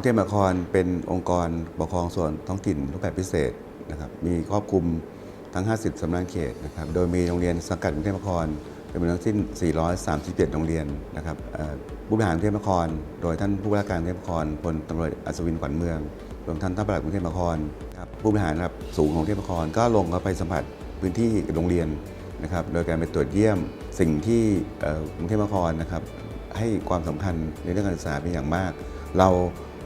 กรุงเทพมหานครเป็นองค์กรปกครองส่วนท้องถิ่นรูปแบบพิเศษนะครับมีครอบคลุมทั้ง 50 สำนักเขตนะครับโดยมีโรงเรียนสังกัดกรุงเทพมหานครเป็นจำนวนทั้งสิ้น 437 โรงเรียนนะครับผู้บริหารกรุงเทพมหานคร โดยท่านผู้ว่าการกรุงเทพมหานครพลตำรวจอัศวินขวัญเมือง รวมท่านท่านปลัดกรุงเทพมหานครครับผู้บริหารระดับสูงของกรุงเทพมหานคร ก็ลงเข้าไปสัมผัสพื้นที่โรงเรียนนะครับ โดยการไปตรวจเยี่ยมสิ่งที่กรุงเทพมหานครนะครับให้ความสำคัญในเรื่องการศึกษาเป็นอย่างมาก เรา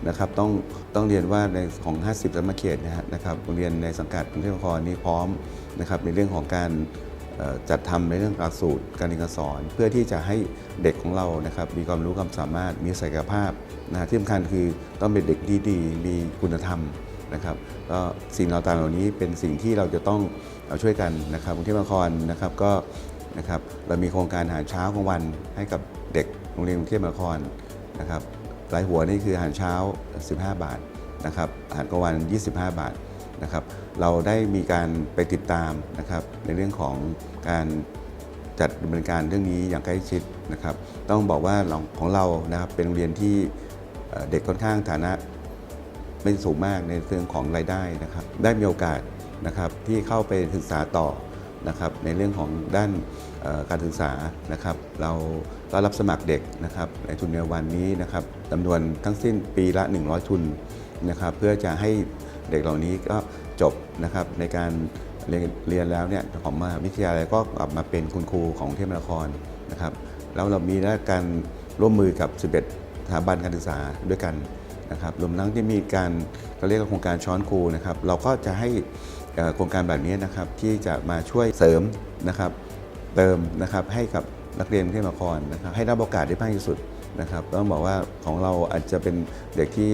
นะครับต้องต้องเรียนว่าในของ 50สำนักเขตนะฮะนะครับโรงเรียนในสังกัดกรุงเทพมหานครนี้พร้อมนะครับในเรื่องของการจัดทำในเรื่องหลักสูตรการเรียนการสอน เพื่อที่จะให้เด็กของเรานะครับมีความรู้ความสามารถมีศักยภาพนะที่สำคัญคือต้องเป็นเด็กที่ดีมีคุณธรรมนะครับก็สิ่งต่างๆเหล่านี้เป็นสิ่งที่เราจะต้องเอาช่วยกันนะครับกรุงเทพมหานครนะครับก็นะครับเรามีโครงการอาหารเช้ากลางวันให้กับเด็กโรงเรียนกรุงเทพมหานครนะครับ รายหัวนี่คืออาหารเช้า 15 บาทนะครับอาหารกลางวัน 25 บาทนะครับเราได้มีการไปติดตามนะครับในเรื่องของการจัดดำเนินการเรื่องนี้อย่างใกล้ชิดนะครับต้องบอกว่าของเรานะครับเป็นโรงเรียนที่เอ่อเด็กค่อนข้างฐานะไม่สูงมากในเรื่องของรายได้นะครับได้มีโอกาสนะครับที่เข้าไปศึกษาต่อ นะครับในเรื่องของด้านการศึกษานะครับเราก็รับสมัครเด็กนะครับในทุนในวันนี้นะครับจำนวนทั้งสิ้นปีละ 100 ทุนนะครับเพื่อจะให้เด็กเหล่านี้ก็จบนะครับในการเรียนเรียนแล้วเนี่ยของมหาวิทยาลัยก็กลับมาเป็นคุณครูของเทพมหานครนะครับแล้วเรามีการร่วมมือกับ 11สถาบันการศึกษาด้วยกันนะครับรวมทั้งที่มีการเราเรียกว่าโครงการช้อนครูนะครับเราก็จะให้ โครงการแบบนี้นะครับที่จะมาช่วยเสริมนะครับเติมนะครับให้กับนักเรียนเทพมาครนะครับให้ได้โอกาสได้มากที่สุดนะครับต้องบอกว่าของเราอาจจะเป็นเด็กที่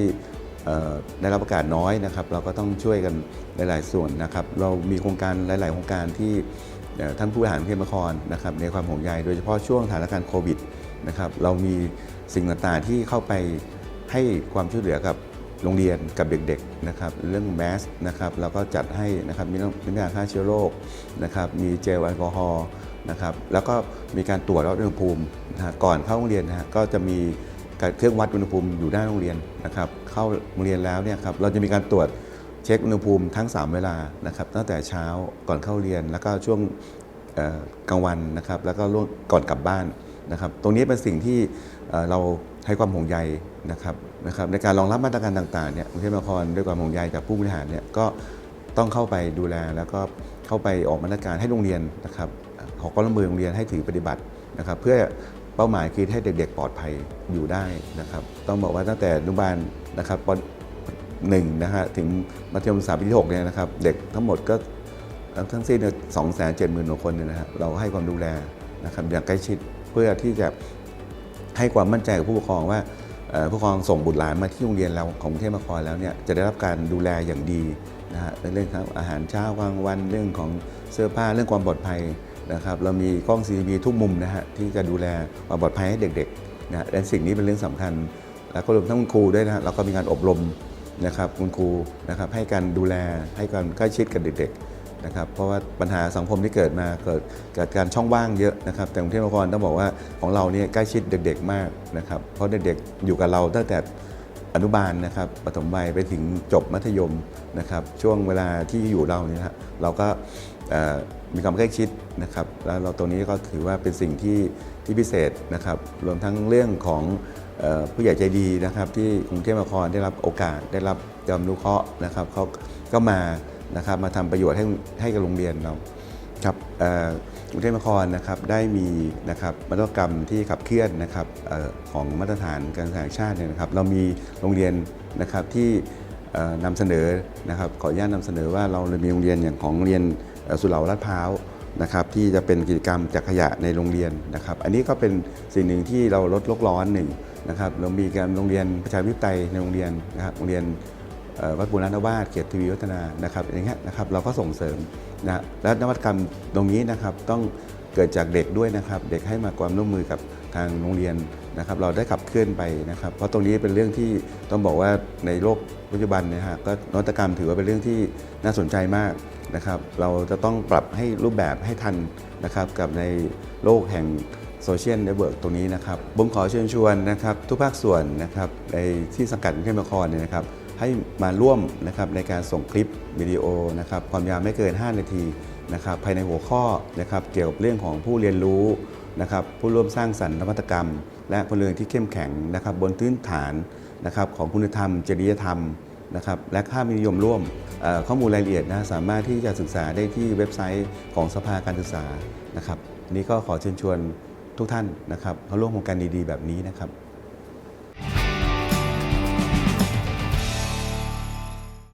ได้รับโอกาสน้อยนะครับ เราก็ต้องช่วยกันหลาย ๆ ส่วนนะครับ เรามีโครงการหลาย ๆ โครงการที่ท่านผู้บริหารเทพมครนะครับในความห่วงใยโดยเฉพาะช่วงสถานการณ์โควิดนะครับเรามีสิ่งต่าง ๆ ที่เข้าไปให้ความช่วยเหลือกับโรงเรียนกับเด็กๆ นะครับเรื่องแมสนะครับเราก็จัดให้นะครับมีเรื่องมีการฆ่าเชื้อโรคนะครับมีเจลแอลกอฮอล์นะครับแล้วก็มีการตรวจวัดอุณหภูมินะฮะก่อนเข้าโรงเรียนนะฮะก็จะมีเครื่องวัดอุณหภูมิอยู่หน้าโรงเรียนนะครับเข้าโรงเรียนแล้วเนี่ยครับเราจะมีการตรวจเช็คอุณหภูมิทั้ง 3 เวลานะครับตั้งแต่เช้าก่อนเข้าเรียน แล้วก็ช่วงกลางวันนะครับแล้วก็ล่งก่อนกลับบ้านนะครับตรงนี้เป็นสิ่งที่เรา ให้ความห่วงใยนะครับนะครับในการรองรับมาตรการต่างๆเนี่ยกรุงเทพมหานครด้วยความห่วงใยจากผู้บริหารเนี่ยก็ต้องเข้าไปดูแลแล้วก็เข้าไปออกมาตรการให้โรงเรียนนะครับขอความร่วมมือโรงเรียนให้ถือปฏิบัตินะครับ เพื่อเป้าหมายคือให้เด็กๆปลอดภัยอยู่ได้นะครับ ต้องบอกว่าตั้งแต่อนุบาลนะครับปหนึ่งนะฮะถึงมัธยมศึกษาปีที่หกเนี่ยนะครับ เด็กทั้งหมดก็ทั้งสิ้นสองแสนเจ็ดหมื่นกคนเนี่ยนะฮะเราให้ความดูแลนะครับอย่างใกล้ชิดเพื่อที่จะ ให้ความมั่นใจกับผู้ปกครองว่าผู้ปกครองส่งบุตรหลานมาที่โรงเรียนเราของกรุงเทพมหานครแล้วเนี่ยจะได้รับการดูแลอย่างดีนะฮะเรื่องของอาหารเช้ากลางวันเรื่องของเสื้อผ้าเรื่องความปลอดภัยนะครับเรามีกล้อง CCTV ทุกมุมนะฮะที่จะดูแลความปลอดภัยให้เด็กๆนะฮะและสิ่งนี้เป็นเรื่องสำคัญ แล้วก็รวมทั้งคุณครูด้วยนะฮะเราก็มีการอบรมนะครับคุณครูนะครับให้การดูแลให้การใกล้ชิดกับเด็กๆ นะครับเพราะว่าปัญหาสังคมที่เกิดมาเกิดเกิดการช่องว่างเยอะนะครับแต่กรุงเทพมหานครต้องบอกว่าของเราเนี่ยใกล้ชิดเด็กๆมากนะครับเพราะเด็กๆอยู่กับเราตั้งแต่อนุบาลนะครับปฐมวัยไปถึงจบมัธยมนะครับช่วงเวลาที่อยู่เราเนี่ยนะเราก็มีความใกล้ชิดนะครับแล้วเราตรงนี้ก็ถือว่าเป็นสิ่งที่ที่พิเศษนะครับรวมทั้งเรื่องของผู้ใหญ่ใจดีนะครับที่กรุงเทพมหานครได้รับโอกาสได้รับความรู้เคราะห์นะครับเขาก็มา นะครับมาทำประโยชน์ให้ให้กับโรงเรียนเราครับกรุงเทพมหานครนะครับได้มีนะครับมาตรกรรมที่ขับเคลื่อนนะครับออของมาตรฐานการศึกษาแห่งชาติเนี่ยนะครับเรามีโรงเรียนนะครับที่เอ่อนำเสนอนะครับขออนุญาตนำเสนอว่าเรามีโรงเรียนอย่างของเรียนสุเหร่าลาดพร้าวนะครับที่จะเป็นกิจกรรมจากขยะในโรงเรียนนะครับ อันนี้ก็เป็นสิ่งหนึ่งที่เราลดโลกร้อนหนึ่งนะครับเรามีการโรงเรียนประชาธิปไตยในโรงเรียนนะครับโรงเรียน วัดบุรณวาสเกียรติทวีวัฒนานะครับอย่างเงี้ยนะครับเราก็ส่งเสริมนะและนวัตกรรมตรงนี้นะครับต้องเกิดจากเด็กด้วยนะครับ เด็กให้มาความร่วมมือกับทางโรงเรียนนะครับ เราได้ขับเคลื่อนไปนะครับ เพราะตรงนี้เป็นเรื่องที่ต้องบอกว่าในโลกปัจจุบันนี่ยฮะก็นวัตกรรมถือว่าเป็นเรื่องที่น่าสนใจมากนะครับ เราจะต้องปรับให้รูปแบบให้ทันนะครับกับในโลกแห่งโซเชียลเน็ตเวิร์กตรงนี้นะครับผมขอเชิญชวนนะครับทุกภาคส่วนนะครับในที่สังกัดกรุงเทพมานครเนี่ยนะครับ ให้มาร่วมนะครับในการส่งคลิปวิดีโอนะครับความยาวไม่เกิน 5 นาทีนะครับภายในหัวข้อนะครับเกี่ยวกับเรื่องของผู้เรียนรู้นะครับผู้ร่วมสร้างสรรค์นวัตกรรม และพลเรือนที่เข้มแข็งนะครับบนพื้นฐานนะครับของคุณธรรม จริยธรรมนะครับและค่านิยมร่วมข้อมูลรายละเอียดนะสามารถที่จะศึกษาได้ที่เว็บไซต์ของสภาการศึกษานะครับนนี้ก็ขอเชิญชวนทุกท่านนะครับเข้าร่วมโครงการดีๆ แบบนี้นะครับ